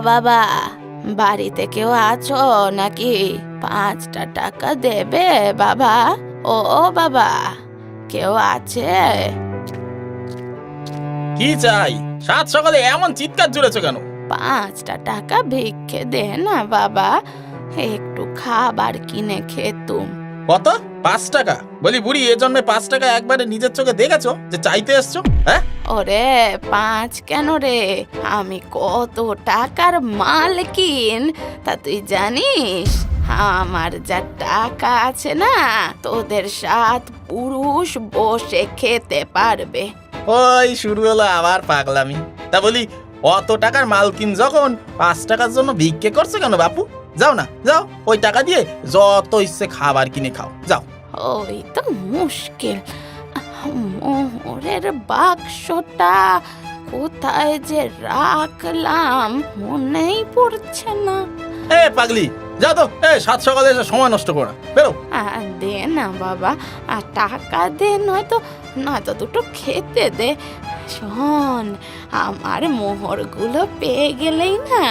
বাবা বাড়িতে কেউ আছো নাকি? পাঁচটা টাকা দেবে বাবা? ও বাবা কেউ আছে? কি চাই? সাত সকালে এমন চিৎকার জুড়েছো কেন? পাঁচটা টাকা ভিক্ষে দে না বাবা একটু খাবার কিনে খেতুম কত? পাঁচ টাকা? বলি বুড়ি এ জন্মে পাঁচ টাকা একবারে নিজের চোখে দেখেছ? যে চাইতে এসছো? হ্যাঁ? ওরে পাঁচ কেন রে? আমি কত টাকার মালকিন? তা তুই জানিস আমার যা টাকা আছে না তোদের সাত পুরুষ বসে খেতে পারবে। ওই শুরু হলো আবার পাগলামি। তা বলি অত টাকার মালকিন যখন পাঁচ টাকার জন্য ভিক্ষে করছে কেন বাপু? যাও না যাও ওই টাকা দিয়ে যত ইচ্ছে খাবার কিনে খাও যাও। ওই তো মুশকিল। মোহরের বাক্সটা কোথায় যে রাখলাম মনেই পড়ছে না। এ পাগলি যাও তো এ সাত সকালে এসে সময় নষ্ট করো বেরো। দে না বাবা আর টাকা দে নয়তো নয়তো দুটো খেতে দে। শোন আমার মোহরগুলো পেয়ে গেলেই না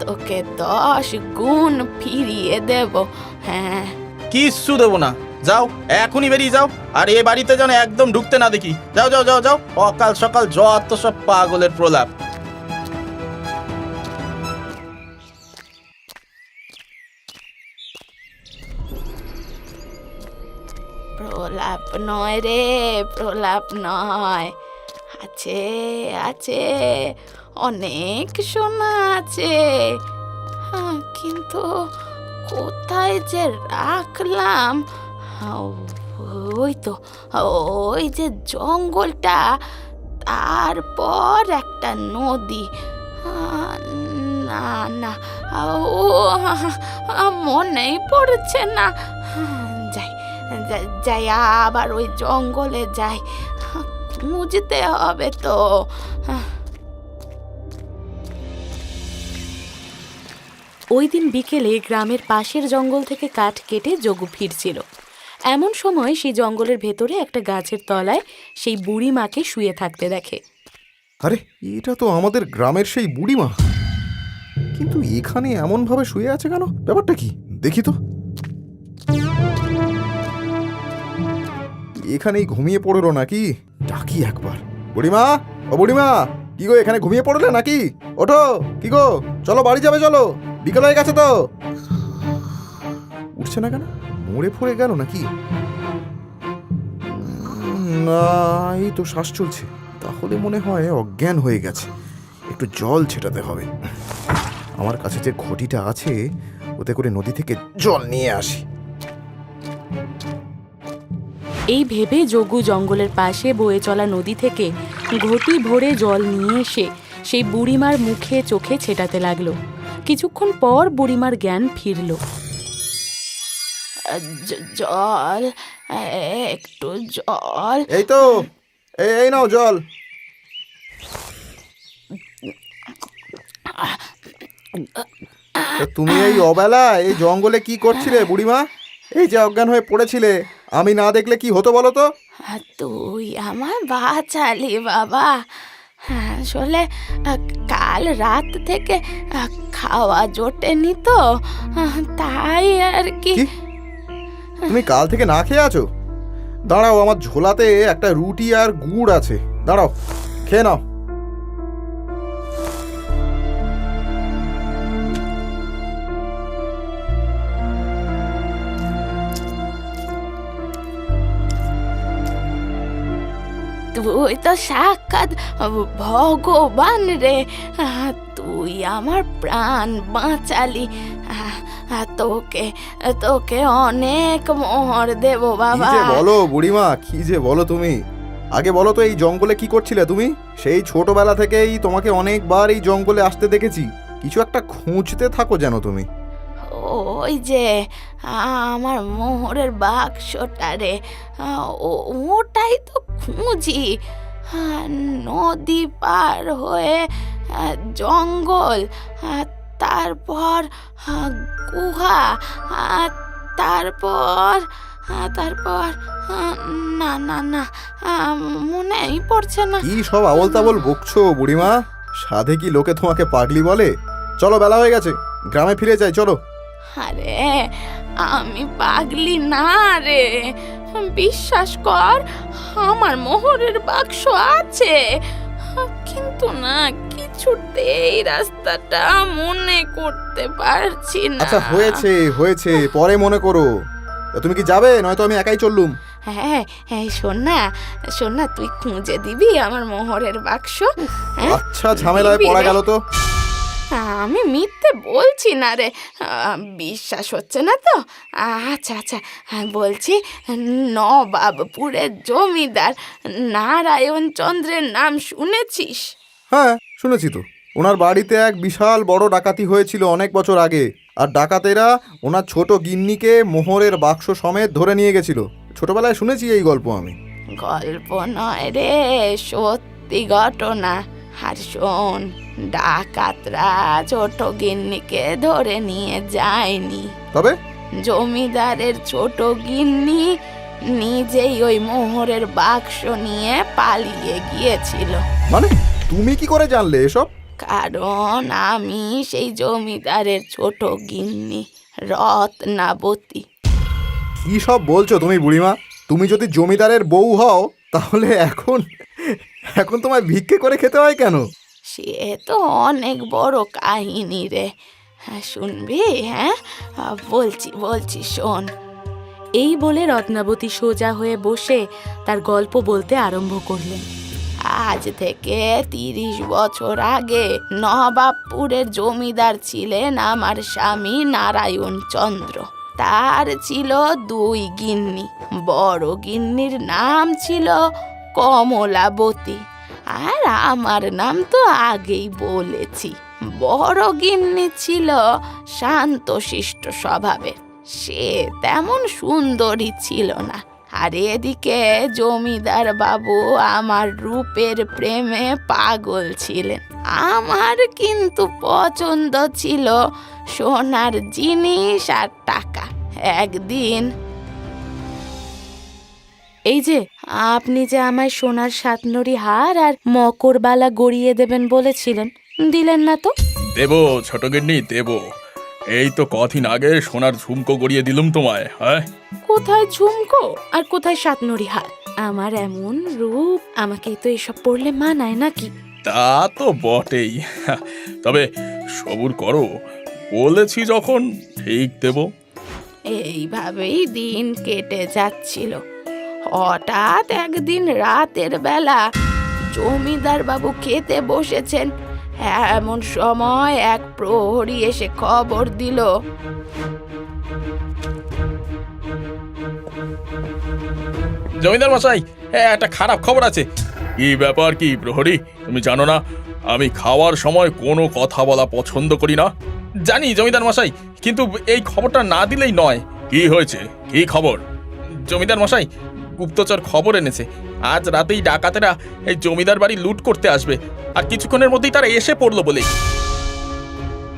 তোকে দশ গুণ ফিরিয়ে দেব। হ্যাঁ। কিচ্ছু দেবো না যাও এখনই বেরিয়ে যাও। আর এ বাড়িতে যেন একদম ঢুকতে না দেখি। যাও যাও যাও যাও। অকাল সকাল যত সব পাগলের প্রলাপ। প্রলাপ নয় রে প্রলাপ নয়। আছে আছে অনেক সোনা আছে। হ্যাঁ, কিন্তু কোথায় যে রাখলাম? ওই তো ওই যে জঙ্গলটা, তারপর একটা নদী। না না, ও, মনেই পড়ছে না। যাই যাই আবার ওই জঙ্গলে যাই। খুঁজতে হবে তো। ওই দিন বিকেলে গ্রামের পাশের জঙ্গল থেকে কাঠ কেটে যোগু ফিরছিল এমন সময় সেই জঙ্গলের ভেতরে একটা গাছের তলায় সেই বুড়ি মাকে শুয়ে থাকতে দেখে। আরে, এটা তো আমাদের গ্রামের সেই বুড়িমা কিন্তু এখানে এমনভাবে শুয়ে আছে কেন? ব্যাপারটা কি? দেখি তো। এখানেই ঘুমিয়ে পড়ল নাকি? ডাকি একবার। বুড়িমা ও বুড়িমা কি গো, এখানে ঘুমিয়ে পড়লে নাকি? ওঠো, কি গো, চলো, বাড়ি যাবে, চলো। বিকেল হয়ে গেছে তো। উঠছে না কেন? মরে পড়ে গেল নাকি? এই তো শ্বাস চলছে। তাহলে মনে হয় অজ্ঞান হয়ে গেছে। একটু জল ছেটাতে হবে। আমার কাছে যে ঘটিটা আছে, ওতে করে নদী থেকে জল নিয়ে আসি। এই ভেবে যোগু জঙ্গলের পাশে বয়ে চলা নদী থেকে ঘটি ভরে জল নিয়ে এসে সেই বুড়িমার মুখে চোখে ছেটাতে লাগল। কিছুক্ষণ পর বুড়িমার জ্ঞান ফিরল। জল একটু জল। এই তো এই এই নাও জল। তুমি এই অবেলা এই জঙ্গলে কি করছিলে বুড়িমা? এই যে অজ্ঞান হয়ে পড়েছিলে আমি না দেখলে কি হতো বলো তো? তুই আমার বাঁচালি বাবা। আসলে কাল রাত থেকে খাওয়া জোটেনি তো তাই আর কি? তুমি কাল থেকে না খেয়ে আছো? দাঁড়াও, আমার ঝোলাতে একটা রুটি আর গুড় আছে। দাঁড়াও, খেয়ে নাও। তুই তো সাক্ষাৎ ভগবান রে তুই আমার প্রাণ বাঁচালি। তোকে তোকে অনেক মোহর দেব কি বাবা। যে বলো বুড়িমা কি যে বলো তুমি? আগে বলো তো এই জঙ্গলে কি করছিলে তুমি? সেই ছোটবেলা থেকেই তোমাকে অনেকবার এই জঙ্গলে আসতে দেখেছি। কিছু একটা খুঁজতে থাকো যেন তুমি। ওই যে আমার মোহরের বাক্সটা রে ও- ওটাই তো খুঁজি। নদী পার হয়ে জঙ্গল তারপর গুহা তারপর তারপর না না না মনেই পড়ছে না। কি সব আবল তাবল বকছো বুড়িমা? সাধে কি লোকে তোমাকে পাগলি বলে? চলো বেলা হয়ে গেছে গ্রামে ফিরে যাই চলো। আরে আমি পাগলি না রে। বিশ্বাস কর আমার মোহরের বাক্স আছে। কিন্তু না কিছুতেই রাস্তাটা মনে করতে পারছি না। আচ্ছা হয়েছে হয়েছে পরে মনে করো। তা তুমি কি যাবে? নয়তো আমি একাই চললুম। হ্যাঁ হ্যাঁ শোন না শোন না তুই খুঁজে দিবি আমার মোহরের বাক্স হ্যাঁ? আচ্ছা ঝামেলায় পড়া গেল তো। আমি মিথ্যে বলছি না রে। বিশ্বাস হচ্ছে না তো? আচ্ছা আচ্ছা বলছি নবাবপুরের জমিদার নারায়ণ চন্দ্রের নাম শুনেছিস? হ্যাঁ শুনেছি তো। ওনার বাড়িতে এক বিশাল বড় ডাকাতি হয়েছিল অনেক বছর আগে আর ডাকাতেরা ওনার ছোট গিন্নিকে মোহরের বাক্স সমেত ধরে নিয়ে গেছিল। ছোটবেলায় শুনেছি এই গল্প আমি। গল্প নয় রে সত্যি ঘটনা। আর শোন ডাকাতরা ছোট গিন্নিকে ধরে নিয়ে যায়নি। তবে? জমিদারের ছোট গিন্নি নিজেই ওই মোহরের বাক্স নিয়ে পালিয়ে গিয়েছিল। মানে তুমি কি করে জানলে এসব? কারণ আমি সেই জমিদারের ছোট গিন্নি রত্নাবতী। কি সব বলছো তুমি বুড়িমা? তুমি যদি জমিদারের বউ হও তাহলে এখন এখন তোমায় ভিক্ষে করে খেতে হয় কেন? সে তো অনেক বড় কাহিনী রে। হ্যাঁ শুনবি? হ্যাঁ? বলছি বলছি, শোন। এই বলে রত্নাবতী সোজা হয়ে বসে তার গল্প বলতে আরম্ভ করলেন। আজ থেকে তিরিশ বছর আগে নবাবপুরের জমিদার ছিলেন আমার স্বামী নারায়ণ চন্দ্র। তার ছিল দুই গিন্নি। বড় গিন্নির নাম ছিল কমলাবতী। আর আমার নাম তো আগেই বলেছি। বড় গিন্নি ছিল শান্তশিষ্ট স্বভাবের। সে তেমন সুন্দরী ছিল না। আর এদিকে জমিদার বাবু আমার রূপের প্রেমে পাগল ছিলেন। আমার কিন্তু পছন্দ ছিল সোনার জিনিস আর টাকা। একদিন এই যে আপনি যে আমায় সোনার সাতনরি হার আর মকরবালা গড়িয়ে দেবেন বলেছিলেন দিলেন না তো? দেবো ছোট গিন্নি দেবো। এই তো কদিন আগে সোনার ঝুমকো গড়িয়ে দিলুম তোমায় হ্যাঁ? কোথায় ঝুমকো আর কোথায় সাতনরি হার? আমার এমন রূপ আমাকে তো এসব পড়লে মানায় নাকি? তা তো বটেই। তবে সবুর করো বলেছি যখন ঠিক দেবো। এইভাবেই দিন কেটে যাচ্ছিল। হঠাৎ একদিন রাতের বেলা জমিদার বাবু খেতে বসেছেন। এমন সময় এক প্রহরী এসে খবর দিল। জমিদার মশাই হ্যাঁ একটা খারাপ খবর আছে। কি ব্যাপার কি প্রহরী? তুমি জানো না আমি খাওয়ার সময় কোনো কথা বলা পছন্দ করি না। জানি জমিদার মশাই কিন্তু এই খবরটা না দিলেই নয়। কি হয়েছে? কি খবর? জমিদার মশাই গুপ্তচর খবর এনেছে। আজ রাতেই ডাকাতেরা এই জমিদার বাড়ি লুট করতে আসবে আর কিছুক্ষণের মধ্যেই তারা এসে পড়ল বলে।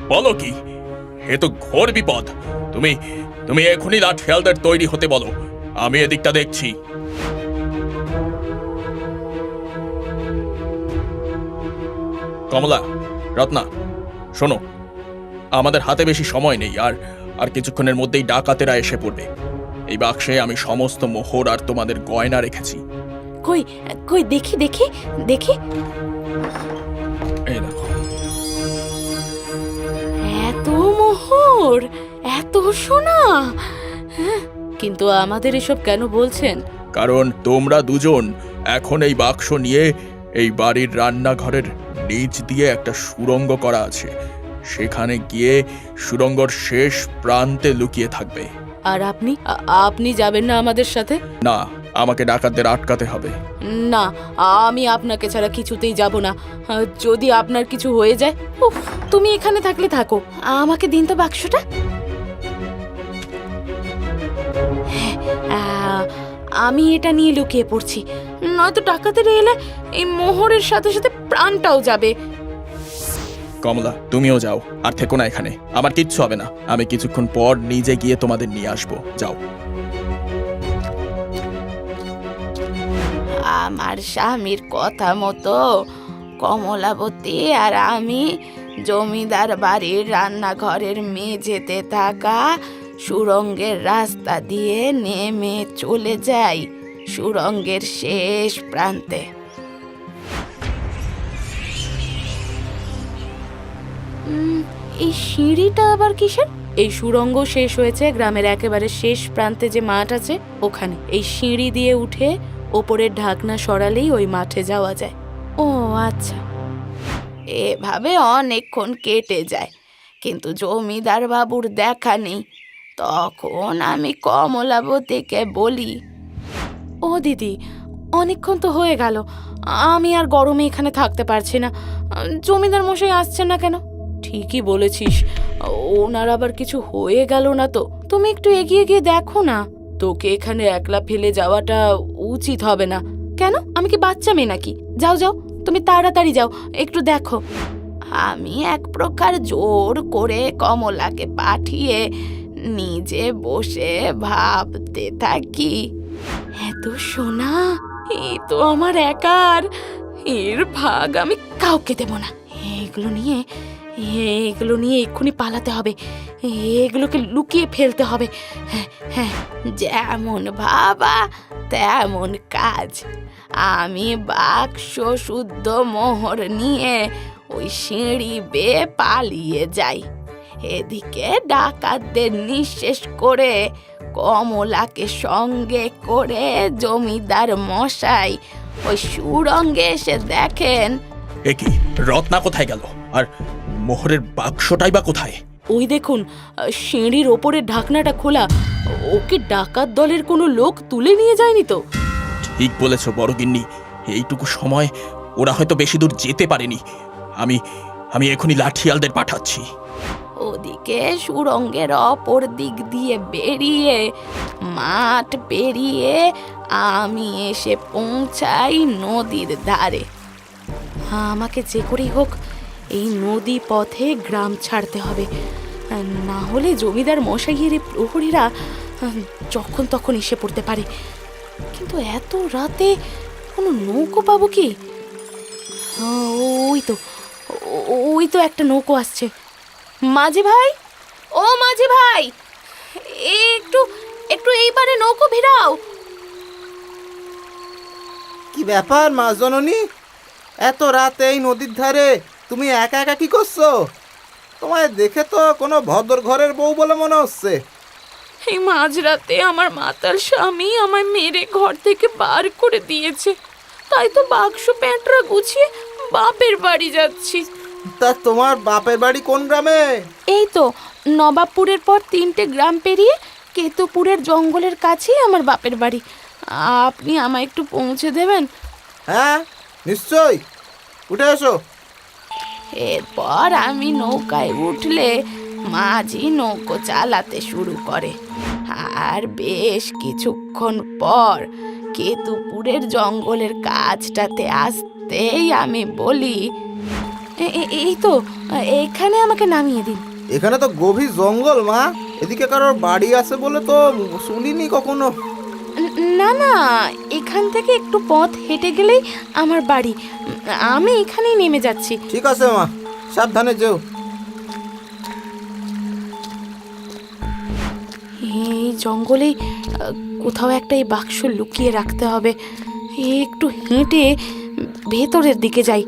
বলো কি? এ তো ঘোর বিপদ। তুমি তুমি এখনই লাঠিয়ালদের তৈরি হতে বলো। আমি এদিকটা দেখছি। কমলা, রত্না, শোনো। আমাদের হাতে বেশি সময় নেই আর আর কিছুক্ষণের মধ্যেই ডাকাতেরা এসে পড়বে। এই বাক্সে আমি সমস্ত মোহর আর তোমাদের গয়না রেখেছি। কই কই দেখি দেখি দেখি। এই দেখো। এত মোহর এত সোনা। হ্যাঁ, কিন্তু আমাদের এসব কেন বলছেন? কারণ তোমরা দুজন এখন এই বাক্স নিয়ে এই বাড়ির রান্নাঘরের নিচ দিয়ে একটা সুড়ঙ্গ করা আছে। সেখানে গিয়ে সুড়ঙ্গর শেষ প্রান্তে লুকিয়ে থাকবে। আর আপনি আপনি যাবেন না আমাদের সাথে? না আমাকে ডাকাতদের আটকাতে হবে। না আমি আপনাকে ছাড়া কিছুতেই যাব না। যদি আপনার কিছু হয়ে যায় উফ, তুমি এখানে থাকলে থাকো। আমাকে দিন তো বাক্সটা। হ্যাঁ, আমি এটা নিয়ে লুকিয়ে পড়ছি। নয়তো ডাকাতের এলে এই মোহরের সাথে সাথে প্রাণটাও যাবে। কমলা, তুমিও যাও, আর থেকো না এখানে। আমার কিচ্ছু হবে না। আমি কিছুক্ষণ পর নিজে গিয়ে তোমাদের নিয়ে আসব। যাও। আমার স্বামীর কথা মতো কমলাবতী আর আমি জমিদার বাড়ির রান্নাঘরের মেঝেতে থাকা সুরঙ্গের রাস্তা দিয়ে নেমে চলে যাই সুরঙ্গের শেষ প্রান্তে। এই সিঁড়িটা আবার কিসের? এই সুরঙ্গ শেষ হয়েছে গ্রামের একেবারে শেষ প্রান্তে যে মাঠ আছে ওখানে। এই সিঁড়ি দিয়ে উঠে ওপরের ঢাকনা সরালেই ওই মাঠে যাওয়া যায়। ও আচ্ছা। এভাবে অনেকক্ষণ কেটে যায় কিন্তু জমিদার বাবুর দেখা নেই। তখন আমি কমলাবতীকে বলি ও দিদি অনেকক্ষণ তো হয়ে গেল। আমি আর গরমে এখানে থাকতে পারছি না। জমিদার মশাই আসছেন না কেন? ঠিকই বলেছিস। ওনার আবার কিছু হয়ে গেল না তো। তুমি একটু এগিয়ে গিয়ে দেখো না। তোকে এখানে একলা ফেলে যাওয়াটা উচিত হবে না। কেন? আমি কি বাচ্চা মেয়ে নাকি? যাও যাও, তুমি তাড়াতাড়ি যাও, একটু দেখো। আমি এক প্রকার জোর করে কমলাকে পাঠিয়ে নিজে বসে ভাবতে থাকি। এত সোনা এই তো আমার একার। এর ভাগ আমি কাউকে দেব না। এগুলো নিয়ে এগুলো নিয়ে এক্ষুনি পালাতে হবে। এগুলোকে লুকিয়ে ফেলতে হবে। হ্যাঁ হ্যাঁ যেমন ভাবা, তেমন কাজ। আমি বাক্স শুদ্ধ মোহর নিয়ে ওই সিঁড়ি বেয়ে পালিয়ে যাই। এদিকে ডাকাতদের নিঃশেষ করে, কমলাকে সঙ্গে করে জমিদার মশাই ওই সুরঙ্গে এসে দেখেন। এ রত্না কোথায় গেল? আর মোহরের বাক্সটাই বা কোথায়? ওই দেখুন সিঁড়ির ওপরের ঢাকনাটা খোলা। ওকে ডাকাত দলের কোনো লোক তুলে নিয়ে যায়নি তো? ঠিক বলেছ বড় গিন্নি। এইটুকু সময় ওরা হয়তো বেশি দূর যেতে পারেনি। আমি আমি এখনই লাঠিয়ালদের পাঠাচ্ছি। ওদিকে সুরঙ্গের অপর দিক দিয়ে বেরিয়ে মাঠ পেরিয়ে আমি এসে পৌঁছাই নদীর ধারে। আমাকে যে করেই হোক এই নদী পথে গ্রাম ছাড়তে হবে। না হলে জমিদার মশাইয়ের এই প্রহরীরা যখন তখন এসে পড়তে পারে। কিন্তু এত রাতে কোনো নৌকো পাবো কি? আহ, ওই তো ওই তো একটা নৌকো আসছে। মাঝি ভাই? ও মাঝি ভাই! একটু একটু এইবারে নৌকো ভিড়াও। কি ব্যাপার মা জননী? এত রাতে এই নদীর ধারে তুমি একা একা কি করছ? তোমায় দেখে তো কোনো ভদ্র ঘরের বউ বলে মনে হচ্ছে। এই মাঝরাতে আমার মাতার স্বামী আমায় মেরে ঘর থেকে বার করে দিয়েছে। তাই তো বাক্স প্যান্টরা গুছিয়ে বাপের বাড়ি যাচ্ছি। তা তোমার বাপের বাড়ি কোন গ্রামে? এই তো নবাবপুরের পর তিনটে গ্রাম পেরিয়ে কেতুপুরের জঙ্গলের কাছেই আমার বাপের বাড়ি। আপনি আমায় একটু পৌঁছে দেবেন? হ্যাঁ নিশ্চয় উঠে এসো। এরপর আমি নৌকায় উঠলে মাঝি নৌকো চালাতে শুরু করে। আর বেশ কিছুক্ষণ পর কেতুপুরের জঙ্গলের কাজটাতে আসতেই আমি বলি এই তো, এখানে আমাকে নামিয়ে দিন। এখানে তো গভীর জঙ্গল মা, এদিকে কারোর বাড়ি আছে বলে তো শুনিনি কখনো। ন- না এখান থেকে একটু পথ হেঁটে গেলেই আমার বাড়ি। আমি এখানেই নেমে যাচ্ছি। ঠিক আছে মা। সাবধানে যেও। এই জঙ্গলে কোথাও একটা এই বাক্স লুকিয়ে রাখতে হবে। একটু হেঁটে ভেতরের দিকে যাই।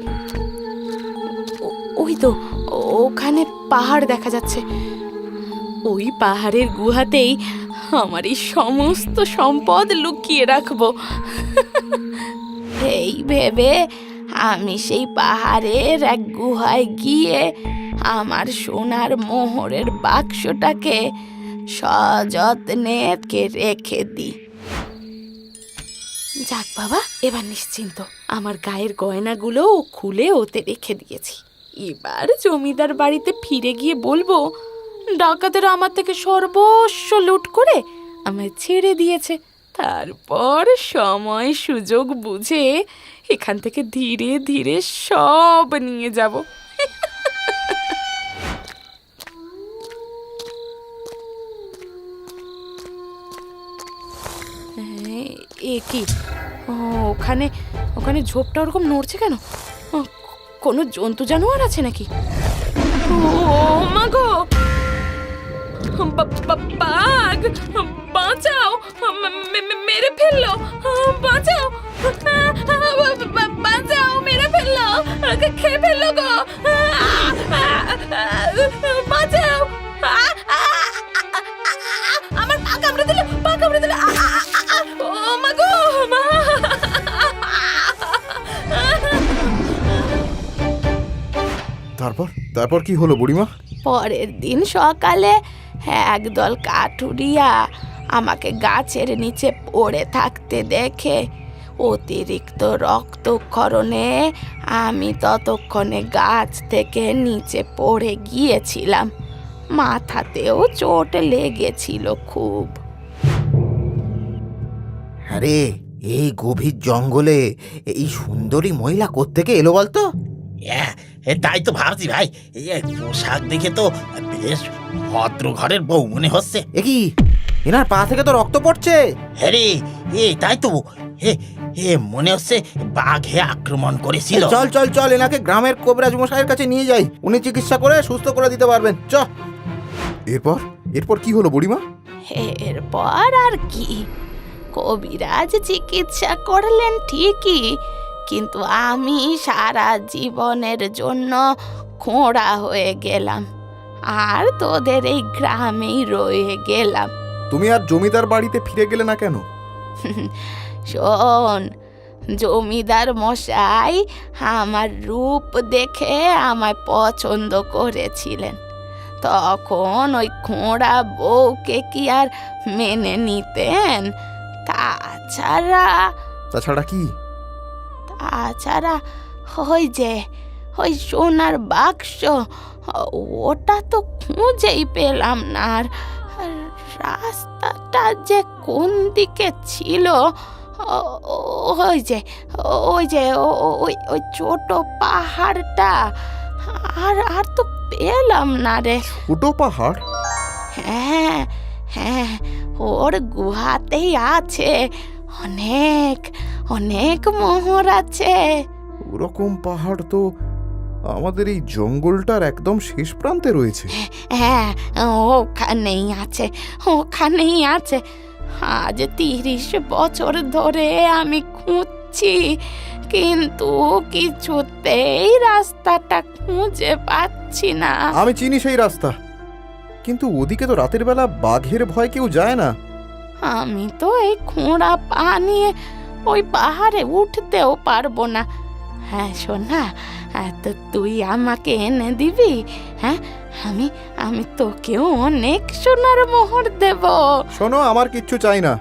ওই তো ওখানে পাহাড় দেখা যাচ্ছে। ওই পাহাড়ের গুহাতেই আমার এই সমস্ত সম্পদ লুকিয়ে রাখব। এই ভেবে আমি সেই পাহাড়ের এক গুহায় গিয়ে আমার সোনার মোহরের বাক্সটাকে সযত্নে রেখে দিই যাক বাবা, এবার নিশ্চিন্ত। আমার গায়ের গয়নাগুলো খুলে ওতে রেখে দিয়েছি। এবার জমিদার বাড়িতে ফিরে গিয়ে বলব ডাকাতেরা আমার থেকে সর্বস্ব লুট করে আমায় ছেড়ে দিয়েছে। তারপর সময় সুযোগ বুঝে এখান থেকে ধীরে ধীরে সব নিয়ে যাব। এ- কি? ও, ওখানে ওখানে ঝোপটা ওরকম নড়ছে কেন? ও, কোনো জন্তু জানোয়ার আছে নাকি? মা গো! বাঘ! বাঁচাও! মেরে ফেলল! বাঁচাও! বাঁচাও মেরে ফেলল! খেয়ে ফেলল গো! বাঁচাও! আমার পা কামড়ে দিল পা কামড়ে দিল! ও মা গো মা! তারপর? তারপর কি হলো বুড়িমা? পরের দিন সকালে একদল কাঠুরিয়া আমাকে গাছের নিচে পড়ে থাকতে দেখে। অতিরিক্ত রক্তক্ষরণে আমি ততক্ষণে গাছ থেকে নিচে পড়ে গিয়েছিলাম। মাথাতেও চোট লেগেছিল খুব। আরে এই গভীর জঙ্গলে এই সুন্দরী মহিলা কোত্থেকে এলো বলতো? হ্যাঁ তাই তো ভাবছি ভাই। এই পোশাক দেখে তো বেশ ভদ্র ঘরের বউ মনে হচ্ছে। এ কি? এনার পা থেকে তো রক্ত পড়ছে। হ্যাঁ রে এ তাই তো। এ এ মনে হচ্ছে বাঘে আক্রমণ করেছিল। চল চল চল এনাকে গ্রামের কবিরাজ মশাইয়ের কাছে নিয়ে যাই। উনি চিকিৎসা করে সুস্থ করে দিতে পারবেন। চ। এরপর? এরপর কি হলো বুড়িমা? এরপর আর কি? কবিরাজ চিকিৎসা করলেন ঠিকই কিন্তু আমি সারা জীবনের জন্য খোঁড়া হয়ে গেলাম। আর তোদের এই গ্রামেই রয়ে গেলাম। তুমি আর জমিদার বাড়িতে ফিরে গেলে না কেন? শোন জমিদার মশাই আমার রূপ দেখে আমায় পছন্দ করেছিলেন। তখন ওই খোঁড়া বউকে কি আর মেনে নিতেন? তাছাড়া তাছাড়া কি? তাছাড়া ওই যে ওই সোনার বাক্স ওটা তো খুঁজেই পেলাম না। আর রাস্তাটা যে কোন দিকে ছিল ওই যে ওই যে ওই ওই ছোট পাহাড়টা আর আর তো পেলাম না রে। ছোটো পাহাড়? হ্যাঁ হ্যাঁ ওর গুহাতেই আছে। অনেক অনেক মোহর আছে। ওরকম পাহাড় তো আমাদের এই জঙ্গলটার একদম শেষ প্রান্তে রয়েছে। হ্যাঁ ওখানেই আছে ওখানেই আছে। আজ তিরিশ বছর ধরে আমি খুঁজছি কিন্তু কিছুতেই রাস্তাটা খুঁজে পাচ্ছি না। আমি চিনি সেই রাস্তা কিন্তু ওদিকে তো রাতের বেলা বাঘের ভয় কেউ যায় না। আমি তো এই খোঁড়া পা নিয়ে ওই পাহাড়ে উঠতেও পারব না। হ্যাঁ শোনা তো তুই আমাকে এনে দিবি হ্যাঁ? আমি আমি তোকেও অনেক সোনার মোহর দেব। শোনো আমার কিচ্ছু চাই না।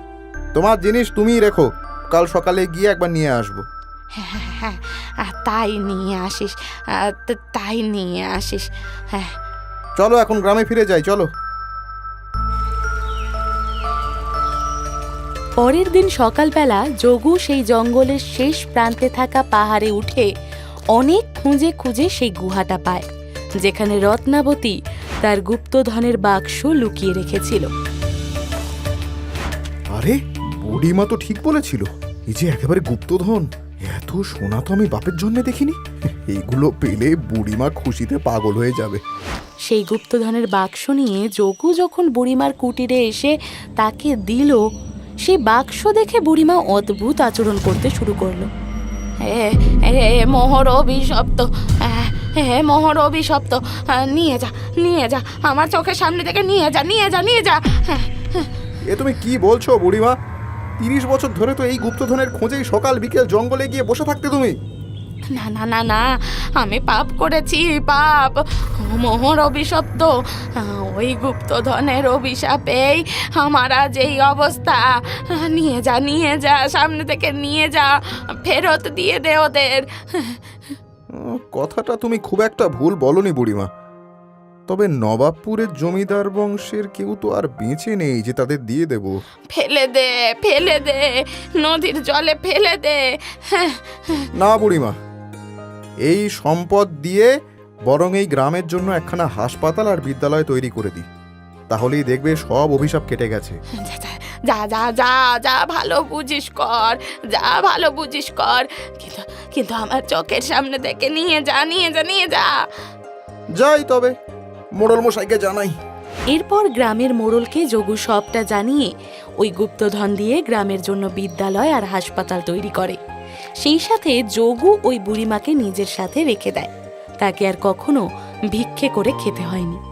তোমার জিনিস তুমিই রেখো। কাল সকালে গিয়ে একবার নিয়ে আসব। হ্যাঁ হ্যাঁ আর তাই নিয়ে আসিস তাই নিয়ে আসিস হ্যাঁ। চলো এখন গ্রামে ফিরে যাই চলো। পরের দিন সকালবেলা যোগু সেই জঙ্গলের শেষ প্রান্তে থাকা পাহাড়ে উঠে অনেক খুঁজে খুঁজে সেই গুহাটা পায় যেখানে রত্নাবতী তার গুপ্তধনের বাক্স লুকিয়ে রেখেছিল। আরে বুড়িমা তো ঠিক বলেছিল এই যে একেবারে গুপ্তধন এত সোনা তো আমি বাপের জন্য দেখিনি এইগুলো পেলে বুড়িমা খুশিতে পাগল হয়ে যাবে। সেই গুপ্তধনের বাক্স নিয়ে যোগু যখন বুড়িমার কুটিরে এসে তাকে দিল সেই বাক্স দেখে বুড়িমা অদ্ভুত আচরণ করতে শুরু করল। মোহর অভিশপ্ত। হ্যাঁ হে মোহর অভিশপ্ত। আহ, নিয়ে যা নিয়ে যা আমার চোখের সামনে থেকে নিয়ে যা নিয়ে যা নিয়ে যা। হ্যাঁ, এ তুমি কি বলছো বুড়িমা? তিরিশ বছর ধরে তো এই গুপ্তধনের খোঁজেই সকাল বিকেল জঙ্গলে গিয়ে বসে থাকতে তুমি। না না না না আমি পাপ করেছি পাপ। মোহর অভিশপ্ত ওই গুপ্তধনের অভিশাপেই আমার আজ এই অবস্থা। নিয়ে যা নিয়ে যা সামনে থেকে নিয়ে যা ফেরত দিয়ে দে ওদের। কথাটা তুমি খুব একটা ভুল বলনি বুড়িমা। তবে নবাবপুরের জমিদার বংশের কেউ তো আর বেঁচে নেই যে তাদের দিয়ে দেব। ফেলে দে ফেলে দে নদীর জলে ফেলে দে। না বুড়িমা এই সম্পদ দিয়ে বরং এই গ্রামের জন্য একখানা হাসপাতাল আর বিদ্যালয় তৈরি করে দিই। তাহলেই দেখবে সব অভিশাপ কেটে গেছে। যা যা যা যা ভালো বুঝিস কর যা ভালো বুঝিস কর। কিন্তু কিন্তু আমার চোখের সামনে থেকে নিয়ে যা নিয়ে যা নিয়ে যা। যাই তবে মোড়ল মশাইকে জানাই। এরপর গ্রামের মোড়লকে যোগু সবটা জানিয়ে ওই গুপ্তধন দিয়ে গ্রামের জন্য বিদ্যালয় আর হাসপাতাল তৈরি করে। সেই সাথে যোগু ওই বুড়িমাকে নিজের সাথে রেখে দেয়। তাকে আর কখনো ভিক্ষে করে খেতে হয়নি।